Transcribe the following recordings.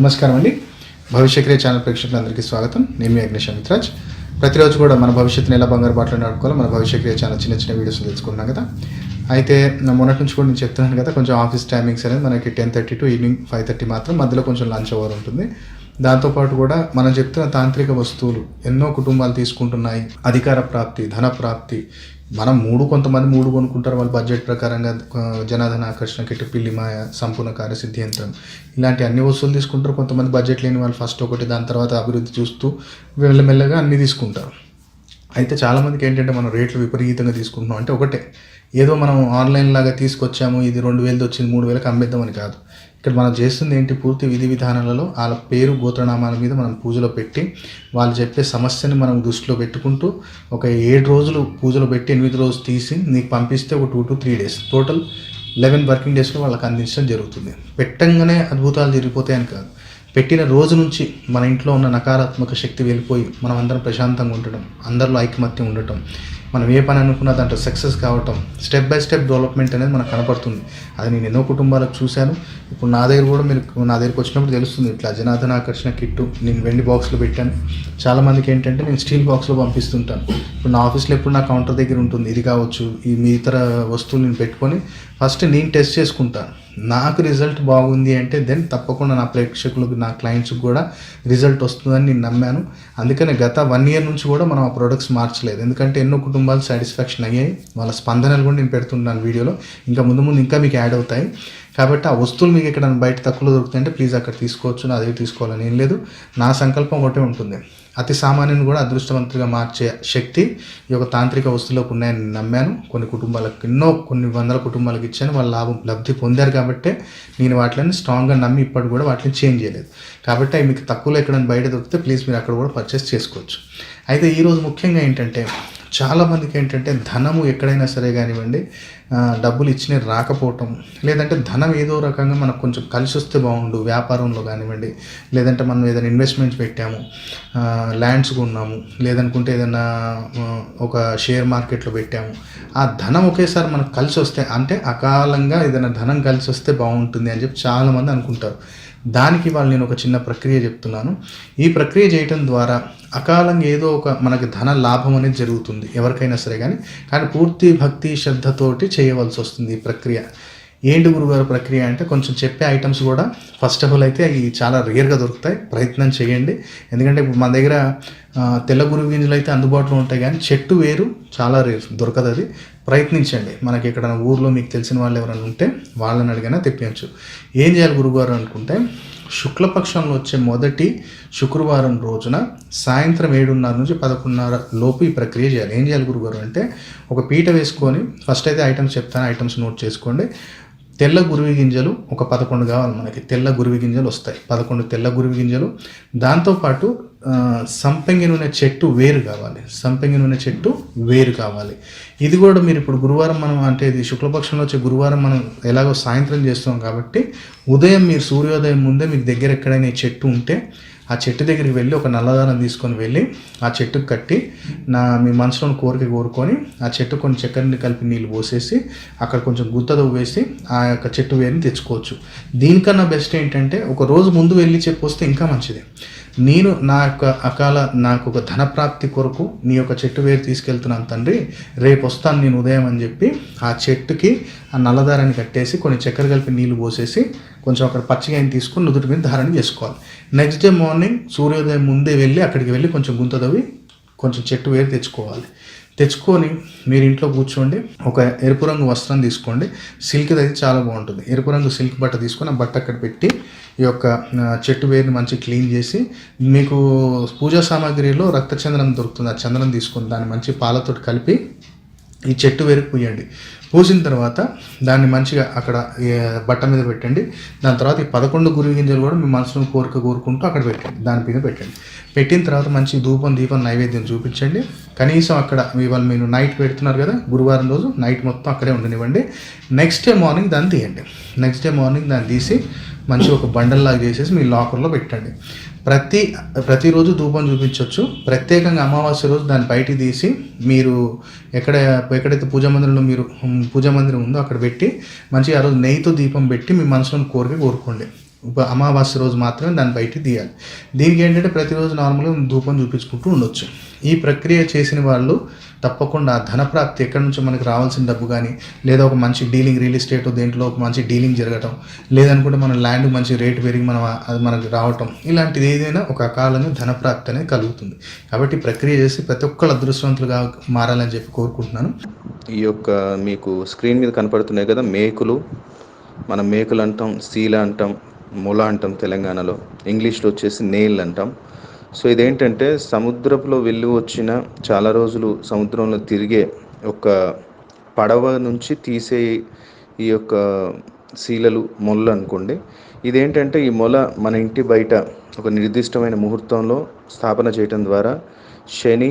నమస్కారం అండి. భవిష్యక్రియ ఛానల్ ప్రేక్షకులందరికీ స్వాగతం. నేను మీ అగ్నేష్ అమిత్రాజ్. ప్రతిరోజు కూడా మన భవిష్యత్తుని ఎలా బంగారు బాటలో నడుపుకోవాలో మన భవిష్యక్రియ ఛానల్ చిన్న చిన్న వీడియోస్ తెలుసుకున్నాం కదా. అయితే మొన్నటి నుంచి కూడా నేను చెప్తున్నాను కదా కొంచెం ఆఫీస్ టైమింగ్స్ అనేది మనకి ten thirty to evening five thirty మాత్రం మధ్యలో కొంచెం లంచ్ అవర్ ఉంటుంది. దాంతోపాటు కూడా మనం చెప్తున్న తాంత్రిక వస్తువులు ఎన్నో కుటుంబాలు తీసుకుంటున్నాయి. అధికార ప్రాప్తి ధన ప్రాప్తి. మనం మూడు కొంతమంది మూడు కొనుక్కుంటారు. వాళ్ళ బడ్జెట్ ప్రకారంగా జనాధన ఆకర్షణ కిట్ పిల్లి మాయ సంపూర్ణ కార్యసిద్ధి యంత్రం ఇలాంటి అన్ని వస్తువులు తీసుకుంటారు. కొంతమంది బడ్జెట్ లేని వాళ్ళు ఫస్ట్ ఒకటి దాని తర్వాత అభివృద్ధి చూస్తూ మెల్లమెల్లగా అన్నీ తీసుకుంటారు. అయితే చాలామందికి ఏంటంటే మనం రేట్లు విపరీతంగా తీసుకుంటున్నాం. అంటే ఒకటే. ఏదో మనం ఆన్లైన్ లాగా తీసుకొచ్చాము ఇది రెండు వేలది వచ్చింది మూడు వేలకు అమ్మేద్దామని కాదు. ఇక్కడ మనం చేస్తుంది ఏంటి? పూర్తి విధి విధానాలలో వాళ్ళ పేరు గోత్రనామాల మీద మనం పూజలో పెట్టి వాళ్ళు చెప్పే సమస్యని మనం దృష్టిలో పెట్టుకుంటూ ఒక ఏడు రోజులు పూజలో పెట్టి ఎనిమిది రోజులు తీసి నీకు పంపిస్తే ఒక two to three days. Total eleven working డేస్లో వాళ్ళకి అందించడం జరుగుతుంది. పెట్టంగానే అద్భుతాలు జరిగిపోతాయని కాదు. పెట్టిన రోజు నుంచి మన ఇంట్లో ఉన్న నకారాత్మక శక్తి వెళ్ళిపోయి మనం అందరం ప్రశాంతంగా ఉండటం అందరిలో ఐకమత్యం ఉండటం మనం ఏ పని అనుకున్నా దాంట్లో సక్సెస్ కావటం స్టెప్ బై స్టెప్ డెవలప్మెంట్ అనేది మనకు కనపడుతుంది. అది నేను ఎన్నో కుటుంబాలకు చూశాను. ఇప్పుడు నా దగ్గర కూడా మీరు నా దగ్గరికి వచ్చినప్పుడు తెలుస్తుంది ఇట్లా జనార్దన ఆకర్షణ కిట్టు నేను వెండి బాక్స్లో పెట్టాను. చాలామందికి ఏంటంటే నేను స్టీల్ బాక్స్లో పంపిస్తుంటాను. ఇప్పుడు నా ఆఫీస్లో ఎప్పుడు నా కౌంటర్ దగ్గర ఉంటుంది. ఇది కావచ్చు ఈ మీ ఇతర వస్తువులు నేను పెట్టుకొని ఫస్ట్ నేను టెస్ట్ చేసుకుంటాను. నాకు రిజల్ట్ బాగుంది అంటే దెన్ తప్పకుండా నా ప్రేక్షకులకు నా క్లయింట్స్కి కూడా రిజల్ట్ వస్తుందని నేను నమ్మాను. అందుకనే గత వన్ ఇయర్ నుంచి కూడా మనం ఆ ప్రొడక్ట్స్ మార్చలేదు. ఎందుకంటే ఎన్నో కుటుంబాలు సాటిస్ఫాక్షన్ అయ్యాయి. వాళ్ళ స్పందనలు కూడా నేను పెడుతున్నాను వీడియోలో. ఇంకా ముందు ముందు ఇంకా మీకు యాడ్ అవుతాయి. కాబట్టి ఆ వస్తువులు మీకు ఇక్కడ బయట తక్కువలో దొరుకుతాయంటే ప్లీజ్ అక్కడ తీసుకోవచ్చు నా దగ్గర తీసుకోవాలని ఏం లేదు. నా సంకల్పం ఒకటే ఉంటుంది. అతి సామాన్యుని కూడా అదృష్టవంతుడిగా మార్చే శక్తి ఈ యొక్క తాంత్రిక వస్తువులకు ఉన్నాయని నమ్మాను. కొన్ని కుటుంబాలకు ఎన్నో కొన్ని వందల కుటుంబాలకు ఇచ్చాను. వాళ్ళ లాభం లబ్ధి పొందారు కాబట్టి నేను వాటిని స్ట్రాంగ్గా నమ్మి ఇప్పటికి కూడా వాటిని చేంజ్ చేయలేదు. కాబట్టి అవి మీకు తక్కువలో ఎక్కడైనా బయట దొరికితే ప్లీజ్ మీరు అక్కడ కూడా పర్చేస్ చేసుకోవచ్చు. అయితే ఈరోజు ముఖ్యంగా ఏంటంటే చాలామందికి ఏంటంటే ధనము ఎక్కడైనా సరే కానివ్వండి డబ్బులు ఇచ్చిన రాకపోవటం లేదంటే ధనం ఏదో రకంగా మనకు కొంచెం కలిసి వస్తే బాగుండు వ్యాపారంలో కానివ్వండి లేదంటే మనం ఏదైనా ఇన్వెస్ట్మెంట్స్ పెట్టాము ల్యాండ్స్ కొన్నాము లేదనుకుంటే ఏదైనా ఒక షేర్ మార్కెట్లో పెట్టాము ఆ ధనం ఒకేసారి మనకు కలిసి వస్తే అంటే అకాలంగా ఏదైనా ధనం కలిసి వస్తే బాగుంటుంది అని చెప్పి చాలామంది అనుకుంటారు. దానికి వాళ్ళు నేను ఒక చిన్న ప్రక్రియ చెప్తున్నాను. ఈ ప్రక్రియ చేయటం ద్వారా అకాలంగా ఏదో ఒక మనకి ధన లాభం అనేది జరుగుతుంది ఎవరికైనా సరే కానీ కానీ పూర్తి భక్తి శ్రద్ధతోటి చేయవలసి వస్తుంది ఈ ప్రక్రియ. ఏంటి గురుగారు ప్రక్రియ అంటే కొంచెం చెప్పే ఐటమ్స్ కూడా ఫస్ట్ ఆఫ్ ఆల్ అయితే అవి చాలా రేర్గా దొరుకుతాయి. ప్రయత్నం చేయండి. ఎందుకంటే ఇప్పుడు మన దగ్గర తెల్ల గురు గింజలు అయితే అందుబాటులో ఉంటాయి కానీ చెట్టు వేరు చాలా రేర్ దొరకదు అది. ప్రయత్నించండి. మనకి ఇక్కడ ఊర్లో మీకు తెలిసిన వాళ్ళు ఎవరైనా ఉంటే వాళ్ళని అడిగినా తెప్పించచ్చు ఏం చేయాలి గురుగారు అనుకుంటే శుక్లపక్షంలో వచ్చే మొదటి శుక్రవారం రోజున సాయంత్రం ఏడున్నర నుంచి పదకొండున్నర లోపు ఈ ప్రక్రియ చేయాలి. ఏం చేయాలి గురుగారు అంటే ఒక పీట వేసుకొని ఫస్ట్ అయితే ఐటమ్స్ చెప్తాను ఐటమ్స్ నోట్ చేసుకోండి. తెల్ల గురువి గింజలు ఒక పదకొండు కావాలి మనకి. తెల్ల గురువి గింజలు వస్తాయి. పదకొండు తెల్ల గురువి గింజలు. దాంతోపాటు సంపంగి నూనె చెట్టు వేరు కావాలి. సంపంగి నూనె చెట్టు వేరు కావాలి. ఇది కూడా మీరు ఇప్పుడు గురువారం మనం అంటే ఇది శుక్లపక్షంలో వచ్చే గురువారం మనం ఎలాగో సాయంత్రం చేస్తాం కాబట్టి ఉదయం మీరు సూర్యోదయం ముందే మీకు దగ్గర ఎక్కడైనా ఈ చెట్టు ఉంటే ఆ చెట్టు దగ్గరికి వెళ్ళి ఒక నల్లదారం తీసుకొని వెళ్ళి ఆ చెట్టుకు కట్టి నా మీ మనసులోని కోరిక కోరుకొని ఆ చెట్టు కొన్ని చక్కెరని కలిపి నీళ్ళు పోసేసి అక్కడ కొంచెం గుత్త వేసి ఆ యొక్క చెట్టు వేరుని తెచ్చుకోవచ్చు. దీనికన్నా బెస్ట్ ఏంటంటే ఒక రోజు ముందు వెళ్ళి చెప్పి వస్తే ఇంకా మంచిది. నేను నా యొక్క అకాల నాకు ఒక ధన ప్రాప్తి కొరకు నీ యొక్క చెట్టు వేరు తీసుకెళ్తున్నాను తండ్రి. రేపు వస్తాను నేను ఉదయం అని చెప్పి ఆ చెట్టుకి ఆ నల్లదారాన్ని కట్టేసి కొన్ని చక్కెర కలిపి నీళ్ళు పోసేసి కొంచెం అక్కడ పచ్చిగాయని తీసుకొని నుదుటి మీద ధారణ చేసుకోవాలి. నెక్స్ట్ డే మార్నింగ్ సూర్యోదయం ముందే వెళ్ళి అక్కడికి వెళ్ళి కొంచెం గుంత తవ్వి కొంచెం చెట్టు వేరు తెచ్చుకోవాలి. తెచ్చుకొని మీరు ఇంట్లో కూర్చోండి ఒక ఎరుపు రంగు వస్త్రం తీసుకోండి. సిల్క్ అయితే చాలా బాగుంటుంది. ఎరుపు రంగు సిల్క్ బట్ట తీసుకొని ఆ బట్ట అక్కడ పెట్టి ఈ యొక్క చెట్టు వేరుని మంచి క్లీన్ చేసి మీకు పూజా సామాగ్రిలో రక్తచందనం దొరుకుతుంది ఆ చందనం తీసుకొని దాన్ని మంచి పాలతో కలిపి ఈ చెట్టు వేరుకు పూయండి. పూసిన తర్వాత దాన్ని మంచిగా అక్కడ బట్ట మీద పెట్టండి. దాని తర్వాత ఈ పదకొండు గురి గింజలు కూడా మీ మనసులో కోరిక కోరుకుంటూ అక్కడ పెట్టండి. దాని మీద పెట్టండి. పెట్టిన తర్వాత మంచి ధూపం దీపం నైవేద్యం చూపించండి. కనీసం అక్కడ ఇవాళ మీరు నైట్ పెడుతున్నారు కదా గురువారం రోజు నైట్ మొత్తం అక్కడే ఉండనివ్వండి. నెక్స్ట్ డే మార్నింగ్ దాన్ని తీయండి. నెక్స్ట్ డే మార్నింగ్ దాన్ని తీసి మంచి ఒక బండల్లాగా చేసేసి మీ లాకర్లో పెట్టండి. ప్రతి ప్రతిరోజు ధూపం చూపించవచ్చు ప్రత్యేకంగా అమావాస్య రోజు దాన్ని బయటికి తీసి మీరు ఎక్కడ ఎక్కడైతే పూజా మందిరంలో మీరు పూజా మందిరం ఉందో అక్కడ పెట్టి మంచిగా ఆ రోజు నెయ్యితో దీపం పెట్టి మీ మనసులోని కోరిక కోరుకోండి. అమావాస్య రోజు మాత్రమే దాన్ని బయటికి తీయాలి. దీనికి ఏంటంటే ప్రతిరోజు నార్మల్గా ధూపం చూపించుకుంటూ ఉండొచ్చు. ఈ ప్రక్రియ చేసిన వాళ్ళు తప్పకుండా ధనప్రాప్తి ఎక్కడి నుంచో మనకి రావాల్సిన డబ్బు కానీ లేదా ఒక మంచి డీలింగ్ రియల్ ఎస్టేట్ దేంట్లో ఒక మంచి డీలింగ్ జరగటం లేదనుకుంటే మన ల్యాండ్ మంచి రేటు పెరిగి మనం అది మనకి రావటం ఇలాంటిది ఏదైనా ఒక అకాలంగా ధనప్రాప్తి అనేది కలుగుతుంది. కాబట్టి ప్రక్రియ చేసి ప్రతి ఒక్కళ్ళు అదృష్టవంతులుగా మారాలని చెప్పి కోరుకుంటున్నాను. ఈ యొక్క మీకు స్క్రీన్ మీద కనపడుతున్నాయి కదా మేకులు. మనం మేకులు అంటాం సీల అంటాం ముల అంటాం తెలంగాణలో. ఇంగ్లీష్లో వచ్చేసి నేల్ అంటాం. సో ఇదేంటంటే సముద్రంలో వెళ్ళి వచ్చిన చాలా రోజులు సముద్రంలో తిరిగే ఒక పడవ నుంచి తీసే ఈ యొక్క శీలలు మొల్ల అనుకోండి. ఇదేంటంటే ఈ మొల మన ఇంటి బయట ఒక నిర్దిష్టమైన ముహూర్తంలో స్థాపన చేయటం ద్వారా శని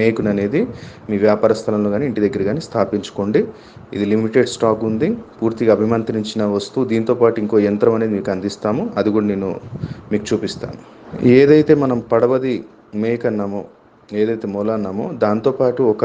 మేకున్ అనేది మీ వ్యాపార స్థలంలో కానీ ఇంటి దగ్గర కానీ స్థాపించుకోండి. ఇది లిమిటెడ్ స్టాక్ ఉంది. పూర్తిగా అభిమంత్రించిన వస్తువు దీంతో పాటు ఇంకో యంత్రం అనేది మీకు అందిస్తాము. అది కూడా నేను మీకు చూపిస్తాను. ఏదైతే మనం పడవది మేక్ అన్నామో ఏదైతే మొల అన్నామో దాంతోపాటు ఒక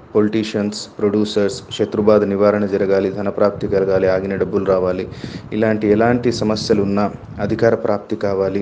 పొలిటీషియన్స్ ప్రొడ్యూసర్స్ శత్రుబాధ నివారణ జరగాలి ధనప్రాప్తి కలగాలి ఆగిన డబ్బులు రావాలి. ఇలాంటి ఎలాంటి సమస్యలు ఉన్నా అధికార ప్రాప్తి కావాలి.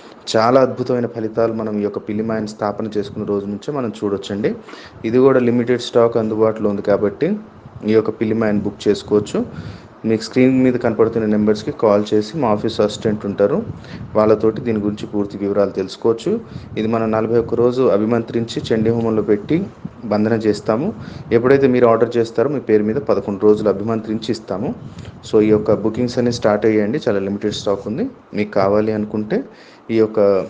చాలా అద్భుతమైన ఫలితాలు మనం ఈ యొక్క పిల్లిమాయని స్థాపన చేసుకున్న రోజు నుంచే మనం చూడొచ్చండి. ఇది కూడా లిమిటెడ్ స్టాక్ అందుబాటులో ఉంది కాబట్టి ఈ యొక్క పిల్లిమాయని బుక్ చేసుకోవచ్చు. మీకు స్క్రీన్ మీద కనపడుతున్న నెంబర్స్కి కాల్ చేసి మా ఆఫీస్ అసిస్టెంట్ ఉంటారు. వాళ్ళతోటి దీని గురించి పూర్తి వివరాలు తెలుసుకోవచ్చు. ఇది మనం నలభై ఒక్క రోజు అభిమంత్రించి చండీ హోమంలో పెట్టి బంధన చేస్తాము. ఎప్పుడైతే మీరు ఆర్డర్ చేస్తారో మీ పేరు మీద పదకొండు రోజులు అభిమంత్రించి ఇస్తాము. సో ఈ యొక్క బుకింగ్స్ అనేవి స్టార్ట్ అయ్యాయండి. చాలా లిమిటెడ్ స్టాక్ ఉంది. మీకు కావాలి అనుకుంటే ఈ యొక్క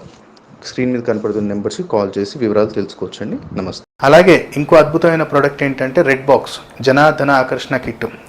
స్క్రీన్ మీద కనపడుతున్న నెంబర్స్కి కాల్ చేసి వివరాలు తెలుసుకోవచ్చండి. నమస్తే. అలాగే ఇంకో అద్భుతమైన ప్రోడక్ట్ ఏంటంటే రెడ్ బాక్స్ జనాధన ఆకర్షణ కిట్.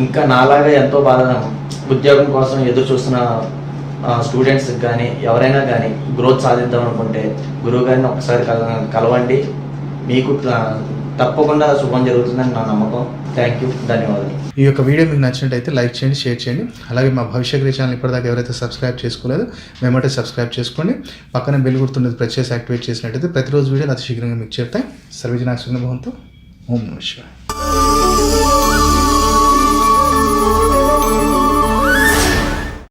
ఇంకా నాలాగా ఎంతో బాధ ఉద్యోగం కోసం ఎదురు చూస్తున్న స్టూడెంట్స్కి కానీ ఎవరైనా కానీ గ్రోత్ సాధిద్దాం అనుకుంటే గురువు గారిని ఒకసారి కల కలవండి. మీకు తప్పకుండా శుభం జరుగుతుందని నా నమ్మకం. థ్యాంక్ యూ ధన్యవాదాలు. ఈ యొక్క వీడియో మీకు నచ్చినట్టయితే లైక్ చేయండి షేర్ చేయండి. అలాగే మా భవిష్యత్ ఛానల్ ఇప్పటిదాకా ఎవరైతే సబ్స్క్రైబ్ చేసుకోలేదో మేమంటే సబ్స్క్రైబ్ చేసుకోండి. పక్కన బెల్ గుర్తున్నది ప్రెస్ చేసి యాక్టివేట్ చేసినట్టయితే ప్రతిరోజు వీడియోలు అతి శీఘ్రంగా మీకు చేరుతాయి. సర్వజనా భవంతో. ఓం నమ శివాయ.